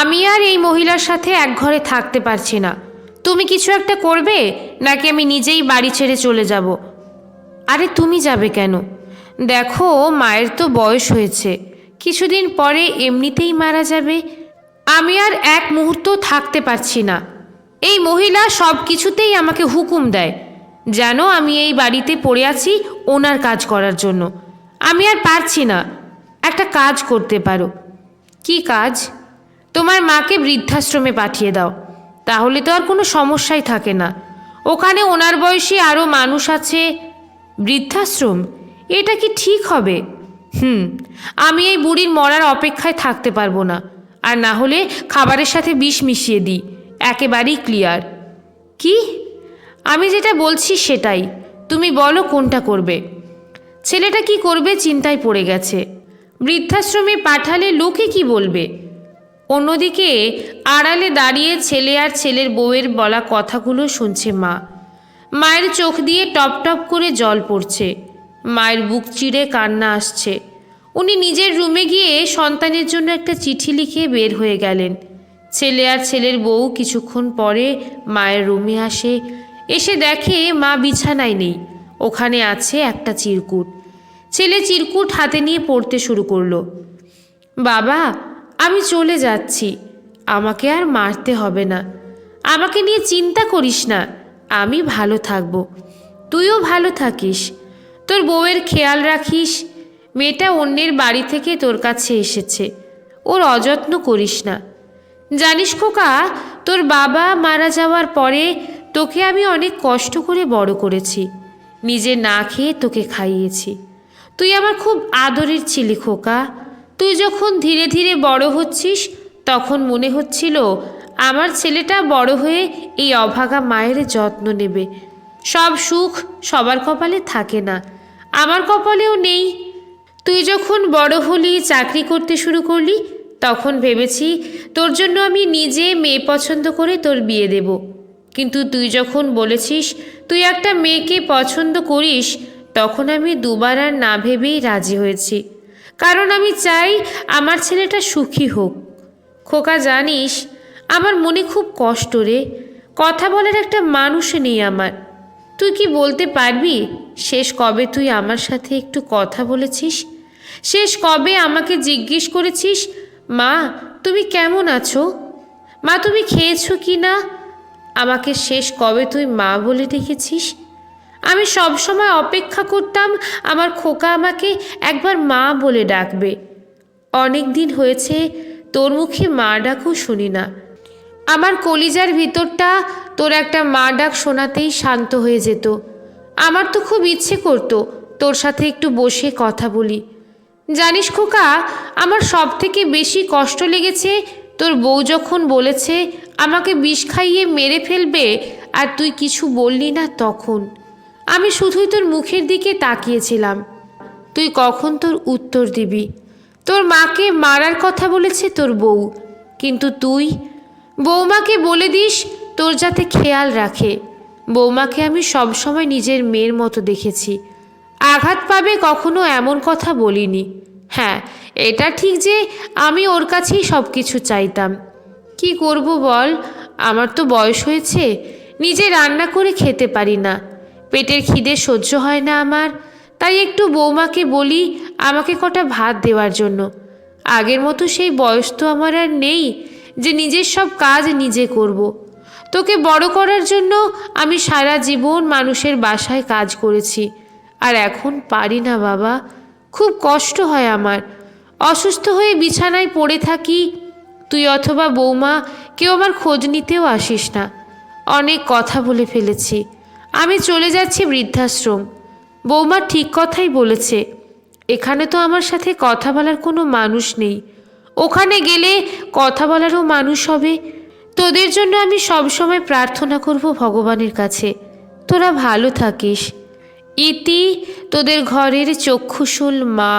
আমি আর এই মহিলার সাথে এক ঘরে থাকতে পারছি না। তুমি কিছু একটা করবে? নাকি আমি নিজেই বাড়ি ছেড়ে চলে যাব? আরে তুমি যাবে কেন? দেখো, মায়ের তো বয়স হয়েছে। কিছুদিন পরে এমনিতেই মারা যাবে। আমি আর এক মুহূর্ত থাকতে পারছি না। এই মহিলা সব কিছুতেই আমাকে হুকুম দেয়, যেন আমি এই বাড়িতে পড়ে আছি ওনার কাজ করার জন্য। আমি আর পারছি না। একটা কাজ করতে পারো। কি কাজ? তোমার মাকে বৃদ্ধাশ্রমে পাঠিয়ে দাও। তাহলে তো আর কোনো সমস্যাই থাকে না। ওখানে ওনার বয়সী আরও মানুষ আছে। বৃদ্ধাশ্রম? এটা কি ঠিক হবে? হুম, আমি এই বুড়ির মরার অপেক্ষায় থাকতে পারব না। আর না হলে খাবারের সাথে বিষ মিশিয়ে দিই। একেবারেই ক্লিয়ার। কি? আমি যেটা বলছি সেটাই। তুমি বলো কোনটা করবে। ছেলেটা কি করবে চিন্তায় পড়ে গেছে। বৃদ্ধাশ্রমে পাঠালে লোকে কি বলবে? অন্যদিকে আড়ালে দাঁড়িয়ে ছেলে আর ছেলের বউয়ের বলা কথাগুলো শুনছে মা। মায়ের চোখ দিয়ে টপ টপ করে জল পড়ছে। মায়ের বুক চিড়ে কান্না আসছে। উনি নিজের রুমে গিয়ে সন্তানের জন্য একটা চিঠি লিখে বের হয়ে গেলেন। ছেলে আর ছেলের বউ কিছুক্ষণ পরে মায়ের রুমে আসে। এসে দেখে মা বিছানায় নেই। ওখানে আছে একটা চিরকুট। ছেলে চিরকুট হাতে নিয়ে পড়তে শুরু করল। বাবা আমি চলে যাচ্ছি। আমাকে আর মারতে হবে না। আমাকে নিয়ে চিন্তা করিস না। আমি ভালো থাকব। তুইও ভালো থাকিস। তোর বউয়ের খেয়াল রাখিস। মেয়েটা অন্যের বাড়ি থেকে তোর কাছে এসেছে। ওর অযত্ন করিস না। জানিস খোকা, তোর বাবা মারা যাওয়ার পরে তোকে আমি অনেক কষ্ট করে বড় করেছি। নিজে না খেয়ে তোকে খাইয়েছি। তুই আমার খুব আদরের ছিলি খোকা। তুই যখন ধীরে ধীরে বড় হচ্ছিস, তখন মনে হচ্ছিল আমার ছেলেটা বড় হয়ে এই অভাগা মায়ের যত্ন নেবে। সব সুখ সবার কপালে থাকে না। আমার কপালেও নেই। তুই যখন বড় হলি, চাকরি করতে শুরু করলি, তখন ভেবেছি তোর জন্য আমি নিজে মেয়ে পছন্দ করে তোর বিয়ে দেব। কিন্তু তুই যখন বলেছিস তুই একটা মেয়েকে পছন্দ করিস, তখন আমি দুবার আর না ভেবেই রাজি হয়েছি। কারণ আমি চাই আমার ছেলেটা সুখী হোক। খোকা, জানিস, আমার মনে খুব কষ্ট রে। কথা বলার একটা মানুষ নেই আমার। তুই কি বলতে পারবি? শেষ কবে তুই আমার সাথে একটু কথা বলেছিস? শেষ কবে আমাকে জিজ্ঞেস করেছিস, মা, তুমি কেমন আছো? মা, তুমি খেয়েছো কি না? আমাকে শেষ কবে তুই মা বলে ডেকেছিস? আমি সব সময় অপেক্ষা করতাম, আমার খোকা আমাকে একবার মা বলে ডাকবে। অনেক দিন হয়েছে, তোর মুখে মা ডাকও শুনি না। আমার কলিজার ভিতরটা তোর একটা মা ডাক শোনাতেই শান্ত হয়ে যেত। আমার তো খুব ইচ্ছে করতো তোর সাথে একটু বসে কথা বলি। জানিস খোকা, আমার সব থেকে বেশি কষ্ট লেগেছে, তোর বউ যখন বলেছে আমাকে বিষ খাইয়ে মেরে ফেলবে আর তুই কিছু বললি না তখন। আমি শুধুই তোর মুখের দিকে তাকিয়েছিলাম। তুই কখন তোর উত্তর দিবি? তোর মাকে মারার কথা বলেছে তোর বউ। কিন্তু তুই? বৌমাকে বলে দিস, তোর যাতে খেয়াল রাখে। বৌমাকে আমি সবসময় নিজের মেয়ের মতো দেখেছি। আঘাত পাবে কখনো এমন কথা বলিনি। হ্যাঁ এটা ঠিক যে আমি ওর কাছেই সব কিছু চাইতাম। কি করব বল? আমার তো বয়স হয়েছে, নিজে রান্না করে খেতে পারি না। পেটের খিদে সহ্য হয় না আমার। তাই একটু বৌমাকে বলি আমাকে কটা ভাত দেওয়ার জন্য। আগের মতো সেই বয়স তো আমার আর নেই যে নিজের সব কাজ নিজে করব। তোকে বড় করার জন্য আমি সারা জীবন মানুষের বাসায় কাজ করেছি। আর এখন পারি না বাবা, খুব কষ্ট হয় আমার। অসুস্থ হয়ে বিছানায় পড়ে থাকি। তুই অথবা বৌমা কেউ আমার খোঁজ নিতেও আসিস না। অনেক কথা বলে ফেলেছি। আমি চলে যাচ্ছি বৃদ্ধাশ্রম। বৌমা ঠিক কথাই বলেছে, এখানে তো আমার সাথে কথা বলার কোনো মানুষ নেই। ওখানে গেলে কথা বলারও মানুষ হবে। তোদের জন্য আমি সবসময় প্রার্থনা করব ভগবানের কাছে। তোরা ভালো থাকিস। ইতি তোদের ঘরের চক্ষুশুল মা।